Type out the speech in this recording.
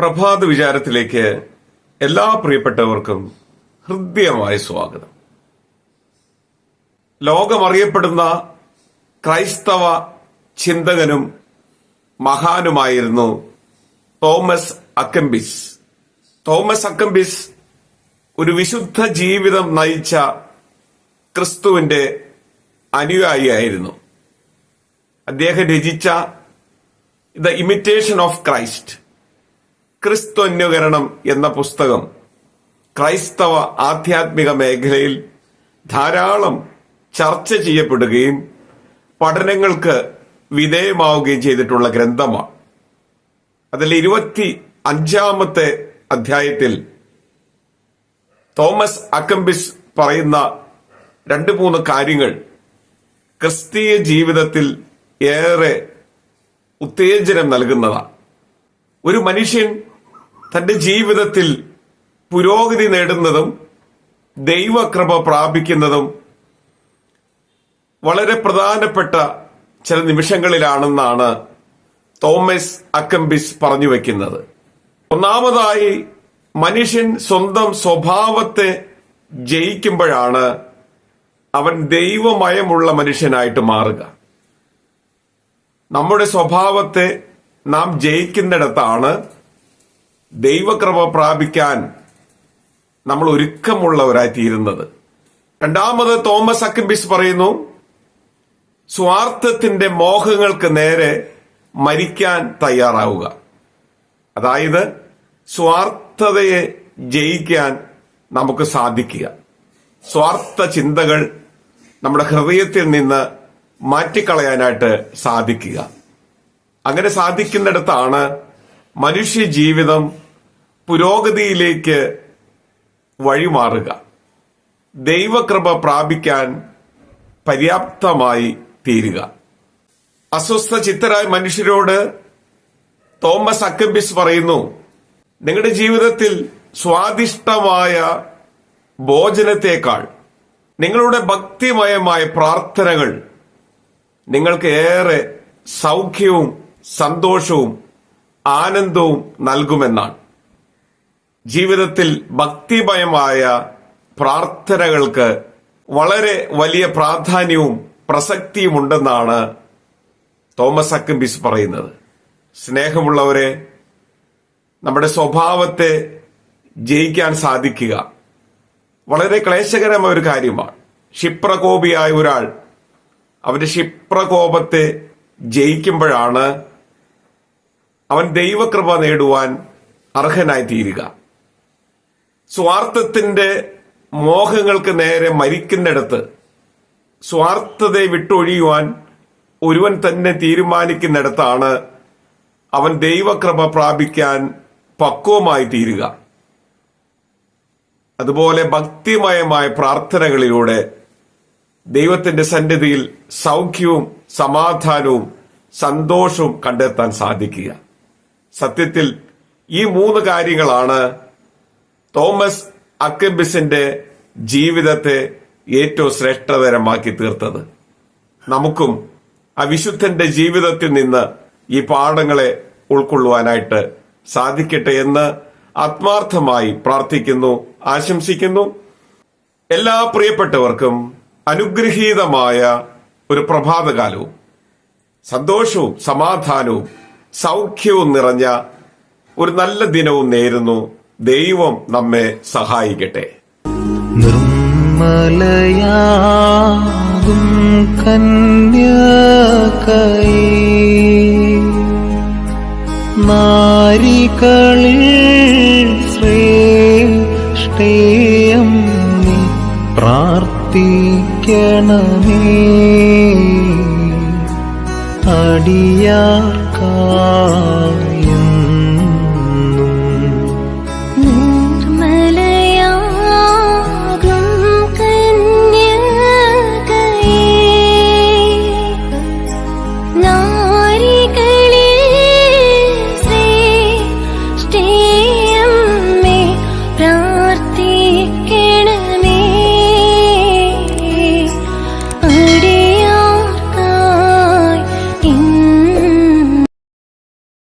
പ്രഭാത വിചാരത്തിലേക്ക് എല്ലാ പ്രിയപ്പെട്ടവർക്കും ഹൃദ്യമായ സ്വാഗതം. ലോകമറിയപ്പെടുന്ന ക്രൈസ്തവ ചിന്തകനും മഹാനുമായിരുന്നു തോമസ് അക്കംബിസ് തോമസ് അക്കംബിസ് ഒരു വിശുദ്ധ ജീവിതം നയിച്ച ക്രിസ്തുവിന്റെ അനുയായിയായിരുന്നു. അദ്ദേഹം രചിച്ച ദ ഇമിറ്റേഷൻ ഓഫ് ക്രൈസ്റ്റ് ക്രിസ്തുന്വകരണം എന്ന പുസ്തകം ക്രൈസ്തവ ആധ്യാത്മിക മേഖലയിൽ ധാരാളം ചർച്ച ചെയ്യപ്പെടുകയും പഠനങ്ങൾക്ക് വിധേയമാവുകയും ചെയ്തിട്ടുള്ള ഗ്രന്ഥമാണ്. അതിൽ ഇരുപത്തി അഞ്ചാമത്തെ അധ്യായത്തിൽ തോമസ് അക്കംബിസ് പറയുന്ന രണ്ട് മൂന്ന് കാര്യങ്ങൾ ക്രിസ്തീയ ജീവിതത്തിൽ ഏറെ ഉത്തേജനം നൽകുന്നതാണ്. ഒരു മനുഷ്യൻ തന്റെ ജീവിതത്തിൽ പുരോഗതി നേടുന്നതും ദൈവകൃപ പ്രാപിക്കുന്നതും വളരെ പ്രധാനപ്പെട്ട ചില നിമിഷങ്ങളിലാണെന്നാണ് തോമസ് അക്കംബിസ് പറഞ്ഞു വെക്കുന്നത്. ഒന്നാമതായി മനുഷ്യൻ സ്വന്തം സ്വഭാവത്തെ ജയിക്കുമ്പോഴാണ് അവൻ ദൈവമയമുള്ള മനുഷ്യനായിട്ട് മാറുക. നമ്മുടെ സ്വഭാവത്തെ നാം ജയിക്കുന്നിടത്താണ് ദൈവക്രമ പ്രാപിക്കാൻ നമ്മൾ ഒരുക്കമുള്ളവരായി തീരുന്നത്. രണ്ടാമത് തോമസ് അക്കിംബിസ് പറയുന്നു സ്വാർത്ഥത്തിന്റെ മോഹങ്ങൾക്ക് നേരെ മരിക്കാൻ തയ്യാറാവുക. അതായത് സ്വാർത്ഥതയെ ജയിക്കാൻ നമുക്ക് സാധിക്കുക. സ്വാർത്ഥ ചിന്തകൾ നമ്മുടെ ഹൃദയത്തിൽ നിന്ന് മാറ്റിക്കളയാനായിട്ട് സാധിക്കുക. അങ്ങനെ സാധിക്കുന്നിടത്താണ് മനുഷ്യ ജീവിതം പുരോഗതിയിലേക്ക് വഴിമാറുക. ദൈവകൃപ പ്രാപിക്കാൻ പര്യാപ്തമായി തീരുക അസ്വസ്ഥ ചിത്തരായ മനുഷ്യരോട് തോമസ് അക്കബിസ് പറയുന്നു നിങ്ങളുടെ ജീവിതത്തിൽ സ്വാദിഷ്ടമായ ഭോജനത്തേക്കാൾ നിങ്ങളുടെ ഭക്തിമയമായ പ്രാർത്ഥനകൾ നിങ്ങൾക്ക് ഏറെ സൗഖ്യവും സന്തോഷവും ആനന്ദവും നൽകുമെന്നാണ്. ജീവിതത്തിൽ ഭക്തിമയമായ പ്രാർത്ഥനകൾക്ക് വളരെ വലിയ പ്രാധാന്യവും പ്രസക്തിയുമുണ്ടെന്നാണ് തോമസ് അക്കംബിസ് പറയുന്നത്. സ്നേഹമുള്ളവരെ നമ്മുടെ സ്വഭാവത്തെ ജയിക്കാൻ സാധിക്കുക. വളരെ ക്ലേശകരമായ ഒരു കാര്യമാണ്. ക്ഷിപ്രകോപിയായ ഒരാൾ അവന്റെ ക്ഷിപ്രകോപത്തെ ജയിക്കുമ്പോഴാണ് അവൻ ദൈവകൃപ നേടുവാൻ അർഹനായി തീരുക സ്വാർത്ഥത്തിന്റെ മോഹങ്ങൾക്ക് നേരെ മരിക്കുന്നിടത്ത് സ്വാർത്ഥതയെ വിട്ടൊഴിയുവാൻ ഒരുവൻ തന്നെ തീരുമാനിക്കുന്നിടത്താണ് അവൻ ദൈവകൃപ പ്രാപിക്കാൻ പക്വമായി തീരുക. അതുപോലെ ഭക്തിമയമായ പ്രാർത്ഥനകളിലൂടെ ദൈവത്തിന്റെ സന്നിധിയിൽ സൗഖ്യവും സമാധാനവും സന്തോഷവും കണ്ടെത്താൻ സാധിക്കുക. സത്യത്തിൽ ഈ മൂന്ന് കാര്യങ്ങളാണ് തോമസ് അക്കബിസിന്റെ ജീവിതത്തെ ഏറ്റവും ശ്രേഷ്ഠതരമാക്കി തീർത്തത്. നമുക്കും ആ വിശുദ്ധന്റെ ജീവിതത്തിൽ നിന്ന് ഈ പാഠങ്ങളെ ഉൾക്കൊള്ളുവാനായിട്ട് സാധിക്കട്ടെ എന്ന് ആത്മാർത്ഥമായി പ്രാർത്ഥിക്കുന്നു ആശംസിക്കുന്നു. എല്ലാ പ്രിയപ്പെട്ടവർക്കും അനുഗ്രഹീതമായ ഒരു പ്രഭാതകാലവും സന്തോഷവും സമാധാനവും സൗഖ്യവും നിറഞ്ഞ ഒരു നല്ല ദിനവും നേരുന്നു. ദൈവം നമ്മെ സഹായിക്കട്ടെ. നിർമ്മലയാകും കന്യകൈ. നാരികളിൽ ശ്രേഷ്ഠേയം നീ പ്രാർത്ഥിക്കണമേ. അടിയാർക്കായെന്നും